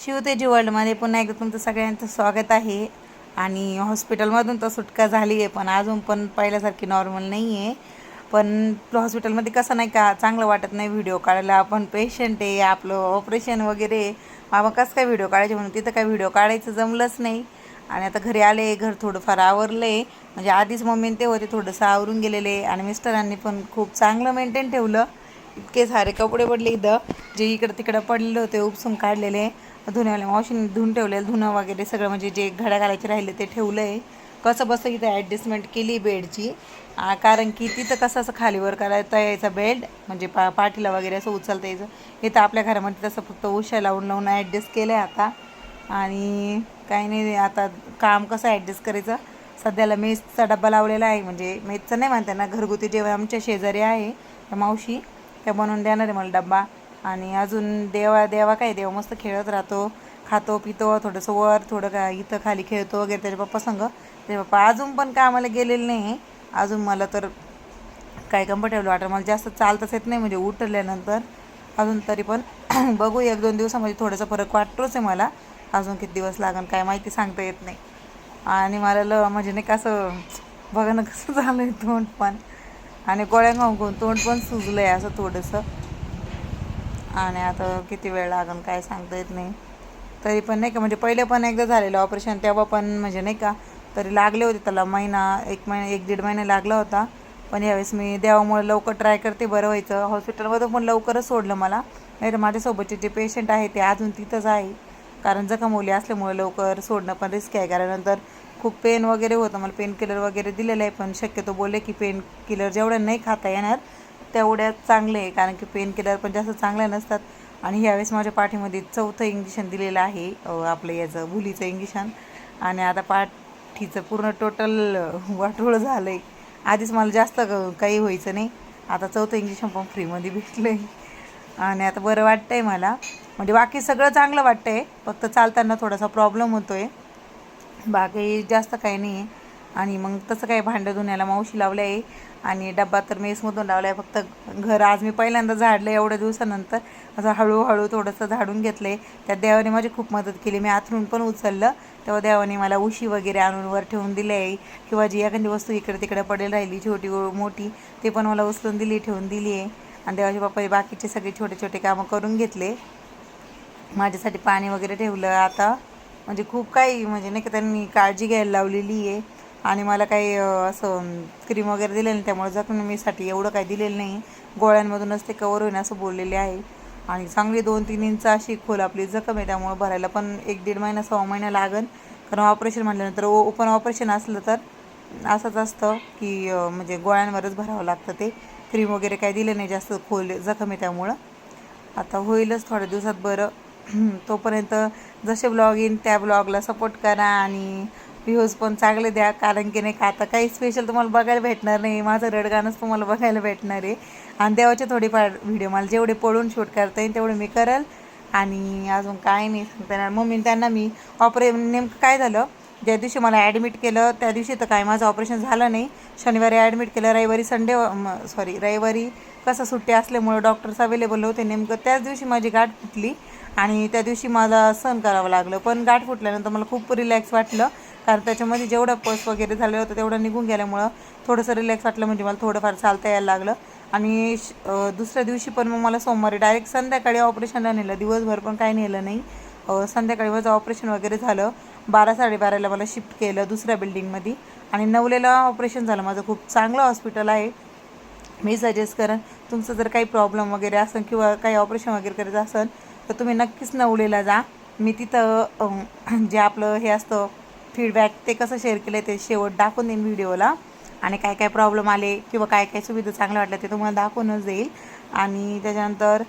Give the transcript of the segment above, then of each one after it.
शिवतेजी वर्ल्डमध्ये पुन्हा एकदा तुमचं सगळ्यांचं स्वागत आहे. आणि हॉस्पिटलमधून तर सुटका झाली आहे पण अजून पण पहिल्यासारखी नॉर्मल नाही आहे पण हॉस्पिटलमध्ये कसं नाही का चांगलं वाटत नाही व्हिडिओ काढायला. आपण पेशंट आहे आपलं ऑपरेशन वगैरे. बाबा कसं काय व्हिडिओ काढायचे म्हणून? तिथं काय व्हिडिओ काढायचं जमलंच नाही. आणि आता घरी आले घर थोडंफार आवरलं आहे म्हणजे आधीच मम्मी ते होते थोडंसं आवरून गेलेले. आणि मिस्टरांनी पण खूप चांगलं मेंटेन ठेवलं. इतके सारे कपडे पडले इथं. जे इकडं तिकडं पडलेले होते उपसून काढलेले. धुण्यावाल्या मावशीने धुवून आहे धुणं वगैरे सगळं म्हणजे जे घड्या घालायचे राहिले ते ठेवलं आहे कसं बसं इथं ॲडजस्टमेंट केली बेडची. कारण की तिथं कसं असं खालीवर करायचा यायचा बेड म्हणजे पा पाठीला वगैरे असं उचलता यायचं. हे तर आपल्या घरामध्ये तसं फक्त उशा लावून लावून ॲडजस्ट केलं आहे आता. आणि काही नाही आता काम कसं ॲडजस्ट करायचं? सध्याला मेसचा डब्बा लावलेला आहे म्हणजे मेसचं नाही म्हणते ना घरगुती जेवण आमच्या शेजारी आहे त्या मावशी. त्या बनवून देणार आहे मला डब्बा. आणि अजून देवा देवा काय देवा मस्त खेळत राहतो. खातो पितो थोडंसं वर थोडं का इथं खाली खेळतो वगैरे त्याचे पप्पा संग. ते पप्पा अजून पण कामाला गेलेले नाही. अजून मला तर काय कम्फर्टेबल वाटतं मला जास्त चालताच येत नाही म्हणजे उठल्यानंतर. अजून तरी पण बघू एक दोन दिवसामध्ये थोडासा फरक वाटतोच आहे मला. अजून किती दिवस लागन काय माहिती सांगता येत नाही. आणि मला ल म्हणजे नाही का असं बघा ना कसं झालं आहे तोंड पण. आणि गोळ्या खाऊन खाऊन तोंड पण सुजलं आहे असं थोडंसं. आणि आता किती वेळ लागेल काय सांगता येत नाही. तरी पण नाही का म्हणजे पहिले पण एकदा झालेलं ऑपरेशन तेव्हा पण म्हणजे नाही का तरी लागले होते. त्याला महिना एक महिना एक दीड महिना लागला होता. पण यावेळेस मी देवामुळे लवकर ट्राय करते बरं व्हायचं. हॉस्पिटलमधून पण लवकरच सोडलं मला. नाही तर माझ्यासोबतचे जे पेशंट आहे ते अजून तिथंच आहे. कारण जखमवली असल्यामुळे लवकर सोडणं पण रिस्क आहे. कारण नंतर खूप पेन वगैरे होतं. मला पेन किलर वगैरे दिलेलं आहे पण शक्यतो बोलले की पेन किलर जेवढं नाही खाता येणार तेवढ्यात चांगले आहे कारण की पेन किलर पण जास्त चांगले नसतात. आणि ह्यावेळेस माझ्या पाठीमध्ये चौथं इंजेक्शन दिलेलं आहे आपलं याचं भुलीचं इंजेक्शन आणि आता पाठीचं पूर्ण टोटल वाटोळ झालं आहे आधीच मला जास्त क- काही व्हायचं नाही. आता चौथं इंजेक्शन पण फ्रीमध्ये भेटलं आहे आणि आता बरं वाटतं आहे मला. म्हणजे बाकी सगळं चांगलं वाटतं आहे फक्त चालताना थोडासा प्रॉब्लेम होतो आहे बाकी जास्त काही नाही आहे आणि मग तसं काय भांडं धुण्याला मावशी लावलं आहे. आणि डब्बा तर मेसमधून लावला आहे फक्त घर आज मी पहिल्यांदा झाडलं एवढ्या दिवसानंतर. असं हळूहळू थोडंसं झाडून घेतलं आहे त्या देवाने माझी खूप मदत केली. मी आथरून पण उचललं. तेव्हा देवाने मला उशी वगैरे आणून वर ठेवून दिले आहे. किंवा जी एखादी वस्तू इकडे तिकडे पडेल राहिली छोटी मोठी ते पण मला उचलून दिली ठेवून दिली आहे. आणि देवाचे बाप्पा बाकीचे सगळे छोटे छोटे कामं करून घेतले. माझ्यासाठी पाणी वगैरे ठेवलं. आता म्हणजे खूप काही म्हणजे नाही का त्यांनी काळजी घ्यायला लावलेली आहे. आणि मला काही असं क्रीम वगैरे दिलेलं नाही त्यामुळे जखमीसाठी एवढं काही दिलेलं नाही. गोळ्यांमधूनच ते कवर होईन असं बोललेले आहे. आणि चांगली दोन तीन इंच अशी खोल आपली जखम आहे त्यामुळे भरायला पण एक दीड महिना सहा महिना लागन. कारण ऑपरेशन म्हटल्यानंतर ओपन ऑपरेशन असलं तर असंच असतं की म्हणजे गोळ्यांवरच भरावं लागतं ते. क्रीम वगैरे काही दिलं नाही जास्त खोल जखम आहे त्यामुळं. आता होईलच थोड्या दिवसात बरं. तोपर्यंत जसे ब्लॉग येईन त्या ब्लॉगला सपोर्ट करा आणि व्ह्यूज पण चांगले द्या कारण की नाही का आता काही स्पेशल तुम्हाला बघायला भेटणार नाही. माझं रडगाणंच तुम्हाला बघायला भेटणार आहे. आणि देवाचे थोडेफार व्हिडिओ मला जेवढे पडून शूट करता येईल तेवढे मी करेल. आणि अजून काय नाही सांगता येणार. मम्मी त्यांना मी ऑपरे नेमकं काय झालं? ज्या दिवशी मला ॲडमिट केलं त्या दिवशी तर काय माझं ऑपरेशन झालं नाही. शनिवारी ॲडमिट केलं रविवारी संडे सॉरी रविवारी कसं सुट्टी असल्यामुळं डॉक्टर्स अवेलेबल होते नेमकं. त्याच दिवशी माझी गाठ फुटली. आणि त्या दिवशी मला सहन करावं लागलं. पण गाठ फुटल्यानंतर मला खूप रिलॅक्स वाटलं. कारण त्याच्यामध्ये जेवढं पस वगैरे झालं होतं तेवढं निघून गेल्यामुळं थोडंसं रिलॅक्स वाटलं. म्हणजे मला थोडंफार चालता यायला लागलं. आणि श- दुसऱ्या दिवशी पण मग मला सोमवारी डायरेक्ट संध्याकाळी ऑपरेशनला नेलं. दिवसभर पण काही नेलं नाही. संध्याकाळी माझं ऑपरेशन वगैरे झालं. बारा साडेबाराला मला शिफ्ट केलं दुसऱ्या बिल्डिंगमध्ये आणि नवलेला ऑपरेशन झालं माझं. खूप चांगलं हॉस्पिटल आहे. मी सजेस्ट करेन तुमचं जर काही प्रॉब्लेम वगैरे असेल किंवा काही ऑपरेशन वगैरे करायचं असेल तर तुम्ही नक्कीच नवलेला जा. मी तिथं जे आपलं हे असतं फीडबॅक ते कसं शेअर केलं ते शेवट दाखवून देईन व्हिडिओला आणि काय काय प्रॉब्लेम आले किंवा काय काय सुविधा चांगल्या वाटल्या ते तुम्हाला दाखवूनच देईल. आणि त्याच्यानंतर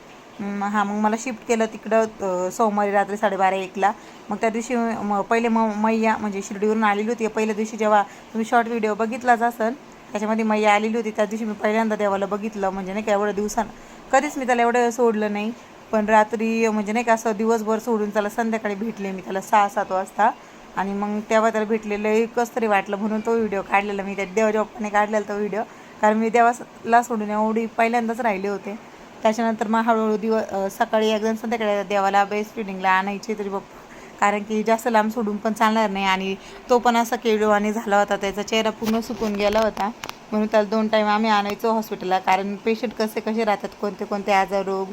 हां मग मला शिफ्ट केलं तिकडं सोमवारी रात्री साडेबारा एकला मग त्या दिवशी म पहिले म मैया म्हणजे शिर्डीवरून आलेली होती. पहिल्या दिवशी जेव्हा तुम्ही शॉर्ट व्हिडिओ बघितलाच असेल त्याच्यामध्ये मैया आलेली होती. त्या दिवशी मी पहिल्यांदा देवाला बघितलं. म्हणजे नाही का एवढ्या दिवसानं कधीच मी त्याला एवढं सोडलं नाही. पण रात्री म्हणजे नाही का असं दिवसभर सोडून त्याला संध्याकाळी भेटले मी. त्याला सहा सात वाजता. आणि मग तेव्हा त्याला भेटलेलं एकच तरी वाटलं म्हणून तो व्हिडिओ काढलेला. मी त्या देवाच्या काढलेला तो व्हिडिओ कारण मी देवाला सोडून एवढी पहिल्यांदाच राहिले होते. त्याच्यानंतर मग हळूहळू दिवस सकाळी एकदम संध्याकाळी देवाला बेस्ट फिडिंगला आणायची तरी बाप्पा. कारण की जास्त लांब सोडून पण चालणार नाही आणि तो पण असा आणि झाला होता त्याचा चेहरा पूर्ण सुकून गेला होता. म्हणून त्याला दोन टाईम आम्ही आणायचो हॉस्पिटलला कारण पेशंट कसे कसे राहतात कोणते कोणते आजार रोग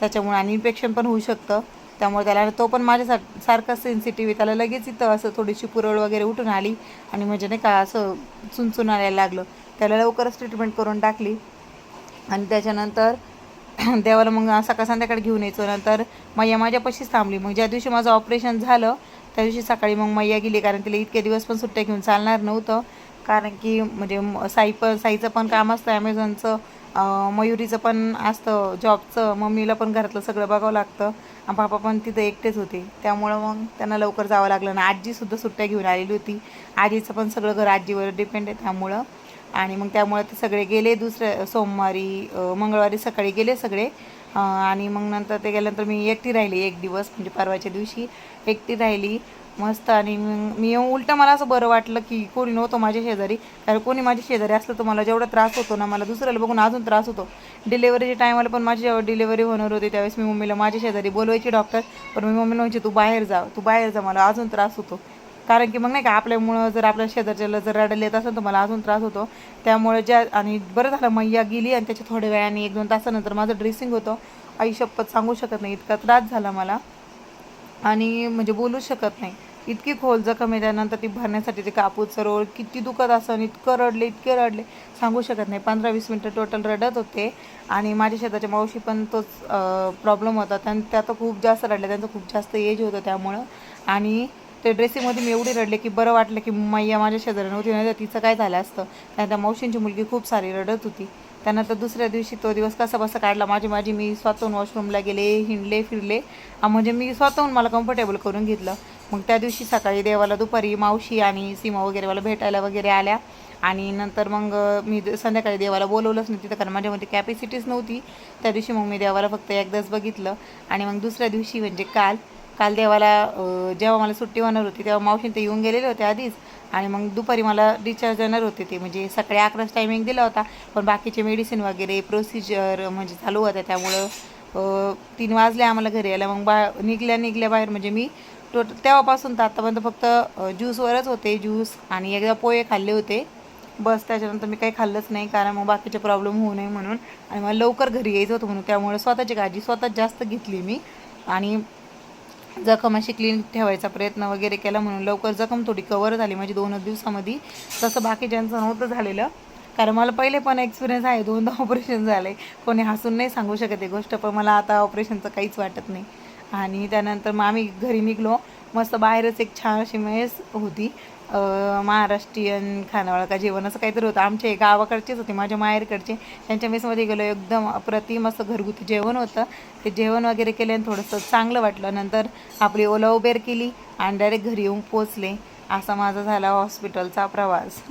त्याच्यामुळे आणि इन्फेक्शन पण होऊ शकतं. त्यामुळे त्याला तो पण माझ्या सारखा सेन्सिटिव्ह त्याला लगेच इथं असं थोडीशी पुरळ वगैरे उठून आली आणि म्हणजे नाही का असं चुनचुन आणायला लागलं. त्याला लवकरच ट्रीटमेंट करून टाकली. आणि त्याच्यानंतर देवाला मग सकाळ संध्याकाळी घेऊन यायचो. नंतर मैया माझ्यापाशीच थांबली. मग ज्या दिवशी माझं ऑपरेशन झालं त्या दिवशी सकाळी मग मैया गेली. कारण तिला इतके दिवस पण सुट्ट्या घेऊन चालणार नव्हतं. कारण की म्हणजे साई पण साईचं पण काम असतं. ॲमेझॉनचं मयुरीचं पण असतं जॉबचं. मम्मीला पण घरातलं सगळं बघावं लागतं. आणि पापा पण तिथं एकटेच होते. त्यामुळं मग त्यांना लवकर जावं लागलं. ना आजीसुद्धा सुट्ट्या घेऊन आलेली होती. आजीचं पण सगळं घर आजीवर डिपेंड आहे त्यामुळं. आणि मग त्यामुळे ते सगळे गेले दुसऱ्या सोमवारी मंगळवारी सकाळी गेले सगळे. आणि मग नंतर ते गेल्यानंतर मी एकटी राहिली एक दिवस. म्हणजे परवाच्या दिवशी एकटी राहिली. मस्त आणि मी उलटं मला असं बरं वाटलं की कोणी नव्हतं माझ्या शेजारी. कारण कोणी माझ्या शेजारी असलं तर मला जेवढा त्रास होतो ना मला दुसऱ्याला बघून अजून त्रास होतो. डिलेवरीच्या टायमाला पण माझी जेव्हा डिलेवरी होणार होती त्यावेळेस मी मम्मीला माझ्या शेजारी बोलवायची डॉक्टर पण मी मम्मी म्हणायची तू बाहेर जा तू बाहेर जा मला अजून त्रास होतो. कारण की मग नाही का आपल्यामुळं जर आपल्या शेजारच्याला जर रडायला येत असेल तर मला अजून त्रास होतो. त्यामुळे ज्या आणि बरं झालं मैया गेली आणि त्याच्या थोड्या वेळाने एक दोन तासानंतर माझं ड्रेसिंग होतं. आई शपथ सांगू शकत नाही इतका त्रास झाला मला. आणि म्हणजे बोलूच शकत नाही. इतकी खोल जखम आहे त्यानंतर ती भरण्यासाठी ते कापूरचं रोड किती दुखत असं इतकं रडले इतके रडले सांगू शकत नाही. पंधरा वीस मिनटं टोटल रडत होते. आणि माझ्या शेताच्या मावशी पण तोच प्रॉब्लेम होता. त्यां त्या तर खूप जास्त रडल्या. त्यांचं खूप जास्त एज होतं त्यामुळं. आणि ते ड्रेसिंगमध्ये मी एवढी रडले की बरं वाटलं की मैया माझ्या शेजारी नव्हती. नाही तर तिचं काय झालं असतं? त्या मावशींची मुलगी खूप सारी रडत होती. त्यानंतर दुसऱ्या दिवशी तो दिवस कसा बसा काढला. माझी माझी मी स्वतःहून वॉशरूमला गेले हिंडले फिरले. म्हणजे मी स्वतःहून मला कम्फर्टेबल करून घेतलं. मग त्या दिवशी सकाळी देवाला दुपारी मावशी आणि सीमा वगैरे मला भेटायला वगैरे आल्या. आणि नंतर मग मी संध्याकाळी देवाला बोलवलंच नव्हती तर कारण माझ्यामध्ये कॅपॅसिटीच नव्हती. त्या दिवशी मग मी देवाला फक्त एकदाच बघितलं. आणि मग दुसऱ्या दिवशी म्हणजे काल काल देवाला जेव्हा मला सुट्टी होणार होती तेव्हा मावशीने ते येऊन गेलेले होते आधीच. आणि मग दुपारी मला डिस्चार्ज देणार होते ते. म्हणजे सकाळी अकराच टायमिंग दिला होता पण बाकीचे मेडिसिन वगैरे प्रोसिजर म्हणजे चालू होत्या त्यामुळं तीन वाजले आम्हाला घरी यायला. मग बा निघल्या निघल्या बाहेर म्हणजे मी टोट तेव्हापासून तर आत्तापर्यंत फक्त ज्यूसवरच होते ज्यूस आणि एकदा पोहे खाल्ले होते. बस त्याच्यानंतर मी काही खाल्लंच नाही कारण मग बाकीचे प्रॉब्लेम होऊ नये म्हणून. आणि मला लवकर घरी यायचं होतं म्हणून. त्यामुळे स्वतःची काळजी स्वतःच जास्त घेतली मी. आणि जखम अशी क्लीन ठेवायचा प्रयत्न वगैरे केला म्हणून लवकर जखम थोडी कवर झाली. माझी दोनच दिवसामध्ये तसं बाकीच्यांचं नव्हतं झालेलं. कारण मला पहिले पण एक्सपिरियन्स आहे दोनदा ऑपरेशन झालं. आहे कोणी हसून नाही सांगू शकत ही गोष्ट पण मला आता ऑपरेशनचं काहीच वाटत नाही. आणि त्यानंतर मग आम्ही घरी निघलो. मस्त बाहेरच एक छान अशी मेस होती. महाराष्ट्रीयन खानावळ का जेवण असं काहीतरी होतं. आमचे गावाकडचेच होते माझ्या माहेरकडचे. त्यांच्या मेसमध्ये गेलो एकदम अप्रतिम असं घरगुती जेवण होतं. ते जेवण वगैरे केलं आणि थोडंसं चांगलं वाटलं. नंतर आपली ओला उबेर केली आणि डायरेक्ट घरी येऊन पोचले असा माझा झाला हॉस्पिटलचा प्रवास.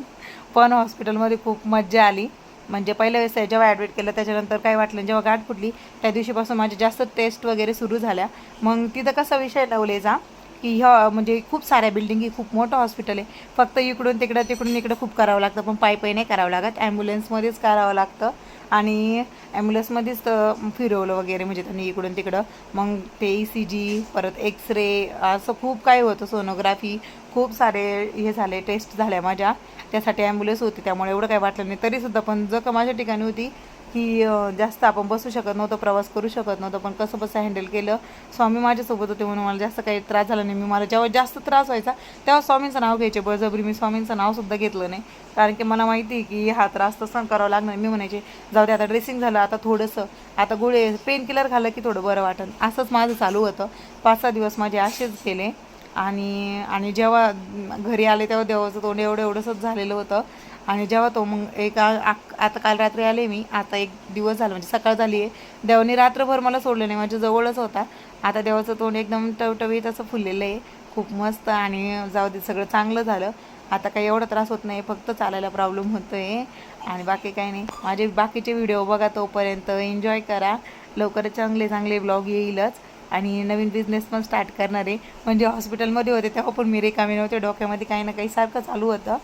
पण हॉस्पिटलमध्ये खूप मज्जा आली. म्हणजे पहिल्या वेळेस जेव्हा ॲडमिट केलं त्याच्यानंतर काय वाटलं जेव्हा गाठ फुटली त्या दिवशीपासून माझ्या जास्त टेस्ट वगैरे सुरू झाल्या. मग तिथं कसा विषय लावले जा की ह्या म्हणजे खूप साऱ्या बिल्डिंगी खूप मोठं हॉस्पिटल आहे. फक्त इकडून तिकडं तिकडून इकडं खूप करावं लागतं पण पायी पायी नाही करावं लागत. ॲम्ब्युलन्समध्येच करावं लागतं. आणि ॲम्ब्युलन्समध्येच तर फिरवलं वगैरे म्हणजे त्यांनी इकडून तिकडं. मग ते ई सी जी परत एक्सरे असं खूप काही होतं सोनोग्राफी खूप सारे हे झाले टेस्ट झाल्या माझ्या. त्यासाठी ॲम्ब्युलन्स होती त्यामुळे एवढं काही वाटलं नाही. तरीसुद्धा पण जर का माझ्या ठिकाणी होती की जास्त आपण बसू शकत नव्हतं प्रवास करू शकत नव्हतं पण कसं बसं हँडल केलं. स्वामी माझ्यासोबत होते म्हणून मला जास्त काही त्रास झाला नाही. मी मला जेव्हा जास्त त्रास व्हायचा तेव्हा स्वामींचं नाव घ्यायचे. बळजबरी मी स्वामींचं नावसुद्धा घेतलं नाही. कारण की मला माहिती आहे की हा त्रास तर सहन करावा लागणार. मी म्हणायचे जाऊ दे आता ड्रेसिंग झालं आता थोडंसं आता गोळे पेन किलर खाल्लं की थोडं बरं वाटेल असंच माझं चालू होतं. पाच सहा दिवस माझे असेच गेले. आणि आणि जेव्हा घरी आले तेव्हा देवाचं तोंड एवढं एवढंसंच झालेलं होतं. आणि जेव्हा तो मग एक आ- आता काल रात्री आले मी आता एक दिवस झाला म्हणजे सकाळ झाली आहे. देवाने रात्रभर मला सोडलं नाही माझ्या जवळच होता. आता देवाचं तोंड एकदम टवटवीत असं फुललेलं आहे. खूप मस्त आणि जाऊ दे सगळं चांगलं झालं. आता काही एवढा त्रास होत नाही फक्त चालायला प्रॉब्लेम होतो आहे आणि बाकी काही नाही. माझे बाकीचे व्हिडिओ बघा तोपर्यंत. एन्जॉय करा. लवकरच चांगले चांगले ब्लॉग येईलच. आणि नवीन बिझनेस पण स्टार्ट करणार आहे. म्हणजे हॉस्पिटलमध्ये होते तेव्हा पण मी रिकामी नव्हते. डोक्यामध्ये काही ना काही सारखं चालू होतं.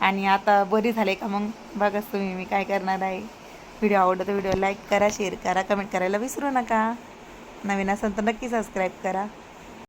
आणि आता बरी झाले का मग? बघाच तुम्ही मी काय करणार आहे. व्हिडिओ आवडतो व्हिडिओ लाईक करा शेअर करा कमेंट करायला विसरू नका. नवीन असेल तर नक्की सबस्क्राईब करा.